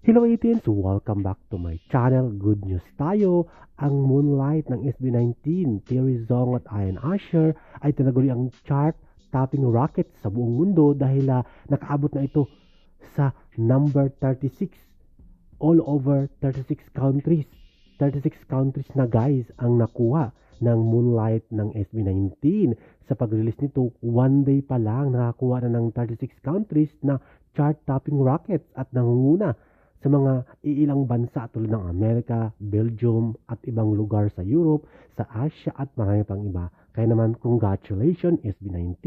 Hello 18s! Welcome back to my channel. Good news tayo. Ang Moonlight ng SB19, Terry Zong at Ian Asher ay tinaguri ang chart topping rocket sa buong mundo dahil uh, nakaabot na ito sa number 36 all over 36 countries. 36 countries na guys ang nakuha ng Moonlight ng SB19. Sa pag-release nito, one day pa lang nakakuha na ng 36 countries na chart-topping rockets at nangunguna sa mga iilang bansa tulad ng Amerika, Belgium at ibang lugar sa Europe, sa Asia at marami pang iba. Kaya naman, congratulations SB19!